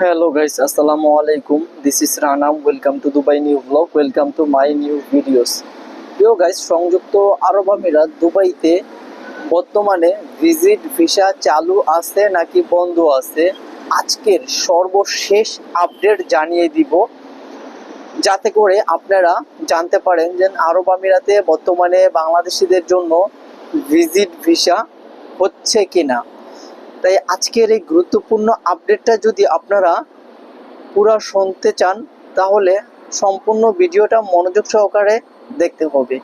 Hello guys, Assalamu alaikum. This is Ranam. Welcome to Dubai new Vlog. Welcome to my new videos প্রিয় guys সংযুক্ত আরব আমিরাত দুবাইতে বর্তমানে ভিজিট ভিসা চালু আছে নাকি বন্ধ আছে আজকের সর্বশেষ আপডেট জানিয়ে দিব যাতে করে আপনারা জানতে পারেন যে আরব আমিরাতে বর্তমানে বাংলাদেশিদের জন্য ভিজিট ভিসা হচ্ছে কিনা তাই আজকের এই গুরুত্বপূর্ণ আপডেটটা যদি আপনারা পুরো শুনতে চান, তাহলে সম্পূর্ণ ভিডিওটা মনোযোগ সহকারে দেখতে হবে।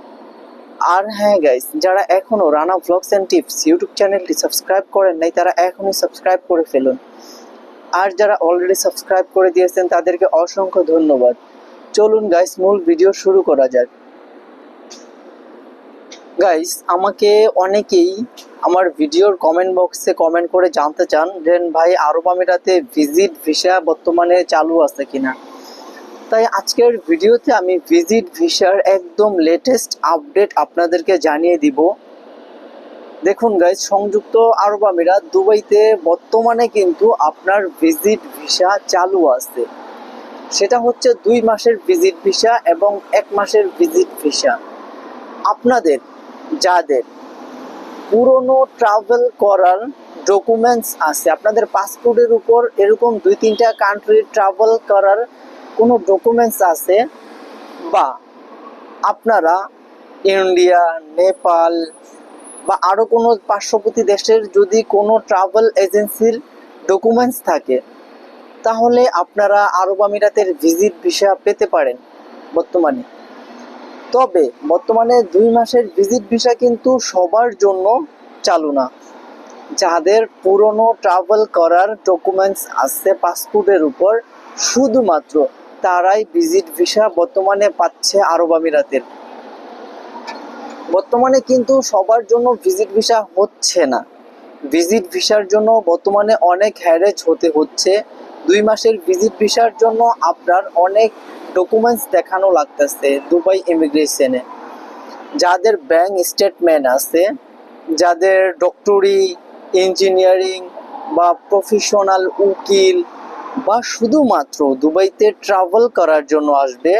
আর হ্যাঁ গাইস যারা এখনও Rana blogs and tips YouTube চ্যানেলটি সাবস্ক্রাইব করেন নাই, তারা এখনই সাবস্ক্রাইব করে ফেলুন। আর যারা অলরেডি সাবস্ক্রাইব করে দিয়েছেন, তাদেরকে অসংখ্য ধন্যবাদ। চলুন গাইস মূল ভিডিও শুরু করা যাক। গাইস আমাকে অনেকেই আমার ভিডিওর কমেন্ট বক্সে কমেন্ট করে জানতে চান যে ভাই আরব আমিরাতে ভিজিট ভিসা বর্তমানে চালু আছে কিনা। তাই আজকের ভিডিওতে আমি ভিজিট ভিসার একদম লেটেস্ট আপডেট আপনাদেরকে জানিয়ে দিব। দেখুন গাইজ সংযুক্ত আরব আমিরাত দুবাইতে বর্তমানে কিন্তু আপনার ভিজিট ভিসা চালু আছে। সেটা হচ্ছে দুই মাসের ভিজিট ভিসা এবং এক মাসের ভিজিট ভিসা আপনাদের যাদের পুরনো ট্রাভেল করার ডকুমেন্টস আছে, আপনাদের পাসপোর্টের উপর এরকম দুই তিনটা কান্ট্রি ট্রাভেল করার কোনো ডকুমেন্টস আছে বা আপনারা ইন্ডিয়া নেপাল বা আরও কোনো পার্শ্ববর্তী দেশের যদি কোনো ট্রাভেল এজেন্সির ডকুমেন্টস থাকে, তাহলে আপনারা আরব আমিরাতের ভিজিট ভিসা পেতে পারেন বর্তমানে। তবে বর্তমানে দুই মাসের ভিজিট ভিসা কিন্তু সবার জন্য চালু না। যাদের পুরনো ট্রাভেল করার ডকুমেন্টস আছে পাসপোর্টের উপর, শুধুমাত্র তারাই ভিজিট ভিসা বর্তমানে পাচ্ছে আরব আমিরাতের। বর্তমানে কিন্তু সবার জন্য ভিজিট ভিসা হচ্ছে না। ভিজিট ভিসার জন্য বর্তমানে অনেক হ্যারেজ হতে হচ্ছে। দুই মাসের ভিজিট ভিসার জন্য আপনার অনেক ডকুমেন্টস দেখানো লাগতেছে দুবাই ইমিগ্রেশনে যাদের ব্যাংক স্টেটমেন্ট আছে, যাদের ডক্টরি ইঞ্জিনিয়ারিং বা প্রফেশনাল উকিল বা শুধুমাত্র দুবাইতে ট্রাভেল করার জন্য আসবে,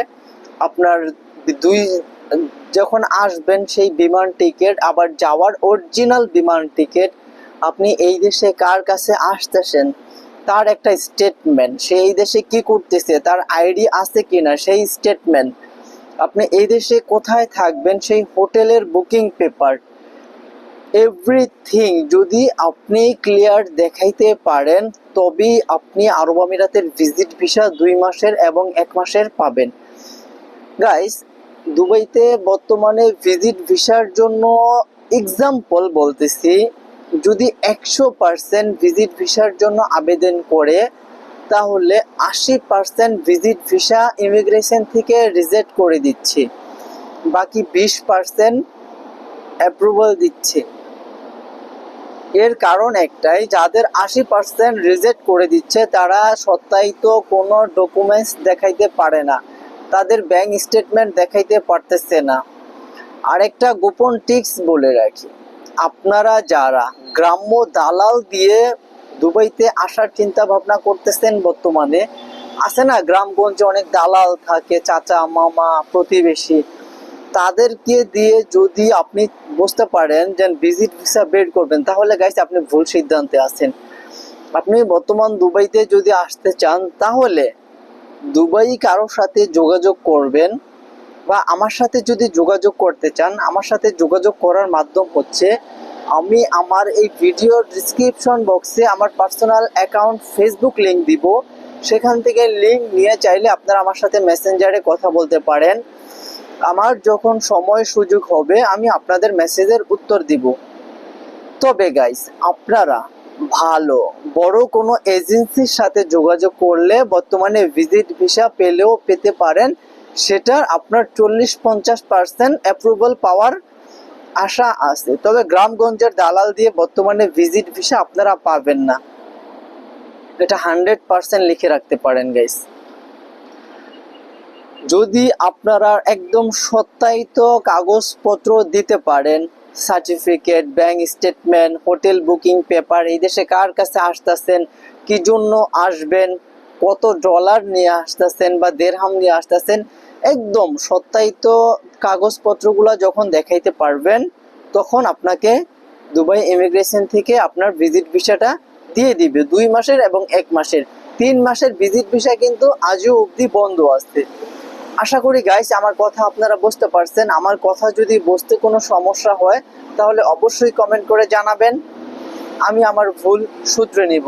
আপনার দুই, যখন আসবেন সেই বিমান টিকিট আবার যাওয়ার অরিজিনাল বিমান টিকিট আপনি এই দেশে কার কাছে আসতেছেন তার একটা স্টেটমেন্ট সে এই দেশে কি করতেছে, তার আইডি আছে কিনা, সেই স্টেটমেন্ট আপনি এই দেশে কোথায় থাকবেন, সেই হোটেলের বুকিং পেপার এভরিথিং যদি আপনি ক্লিয়ার দেখাইতে পারেন, তবেই আপনি আরব আমিরাতের ভিজিট ভিসা দুই মাসের এবং এক মাসের পাবেন। গাইস দুবাইতে বর্তমানে ভিজিট ভিসার জন্য এক্সাম্পল বলতেছি। যদি একশো পার্সেন্ট ভিজিট ভিসার জন্য আবেদন করে, তাহলে আশি পার্সেন্ট ভিজিট ভিসা ইমিগ্রেশন থেকে রিজেক্ট করে দিচ্ছে। বাকি বিশ পার্সেন্ট অ্যাপ্রুভাল দিচ্ছে। এর কারণ একটাই, যাদের আশি পার্সেন্ট রিজেক্ট করে দিচ্ছে, তারা সত্যায়িত কোনো ডকুমেন্টস দেখাইতে পারে না। তাদের ব্যাংক স্টেটমেন্ট দেখাইতে পারতেছে না। আরেকটা গোপন টিক্স বলে রাখি। আপনারা যারা গ্রাম্য দালাল দিয়ে দুবাইতে আসার চিন্তা ভাবনা করতেছেন বর্তমানে, আছে না? গ্রামগঞ্জে অনেক দালাল থাকে, চাচা, মামা, প্রতিবেশী। তাদেরকে দিয়ে যদি আপনি বুঝতে পারেন যে ভিজিট ভিসা বের করবেন, তাহলে গাইস আপনি ভুল সিদ্ধান্তে আছেন। আপনি বর্তমান দুবাইতে যদি আসতে চান, তাহলে দুবাই কারোর সাথে যোগাযোগ করবেন। বা আমার সাথে যদি যোগাযোগ করতে চান, আমার সাথে যোগাযোগ করার মাধ্যম হচ্ছে আমি আমার এই ভিডিওর ডিসক্রিপশন বক্সে আমার পার্সোনাল অ্যাকাউন্ট ফেসবুক লিংক দিব। সেখান থেকে লিঙ্ক নিয়ে চাইলে আপনারা আমার সাথে মেসেঞ্জারে কথা বলতে পারেন। আমার যখন সময় সুযোগ হবে, আমি আপনাদের মেসেজের উত্তর দিব। তবে গাইস আপনারা ভালো, বড় কোনো এজেন্সির সাথে যোগাযোগ করলে বর্তমানে ভিজিট ভিসা পেলেও পেতে পারেন। সেটার আপনার চল্লিশ পঞ্চাশ পার্সেন্ট অ্যাপ্রুভাল পাওয়ার আশা আছে। তবে গ্রামগঞ্জের দালাল দিয়ে বর্তমানে ভিজিট ভিসা আপনারা পাবেন না। এটা হান্ড্রেড পার্সেন্ট লিখে রাখতে পারেন গাইস যদি আপনারা একদম সত্যায়িত কাগজপত্র দিতে পারেন certificate bank statement hotel booking paper এই দেশে কার কাছে আসতেছেন, কি জন্য আসবেন, কত ডলার নিয়ে আসতেছেন বা দেড়হাম নিয়ে আসতেছেন একদম সত্যায়িত কাগজপত্রগুলো যখন দেখাইতে পারবেন, তখন আপনাকে দুবাই ইমিগ্রেশন থেকে আপনার ভিজিট ভিসাটা দিয়ে দিবে। দুই মাসের এবং এক মাসের। তিন মাসের ভিজিট ভিসা কিন্তু আজও অবধি বন্ধ আছে। আশা করি গাইস আমার কথা আপনারা বুঝতে পারছেন। আমার কথা যদি বুঝতে কোনো সমস্যা হয়, তাহলে অবশ্যই কমেন্ট করে জানাবেন। আমি আমার ভুল শুধরে নিব।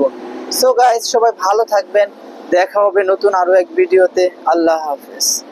সো গাইস সবাই ভালো থাকবেন। দেখা হবে নতুন আরও এক ভিডিওতে আল্লাহ হাফেজ।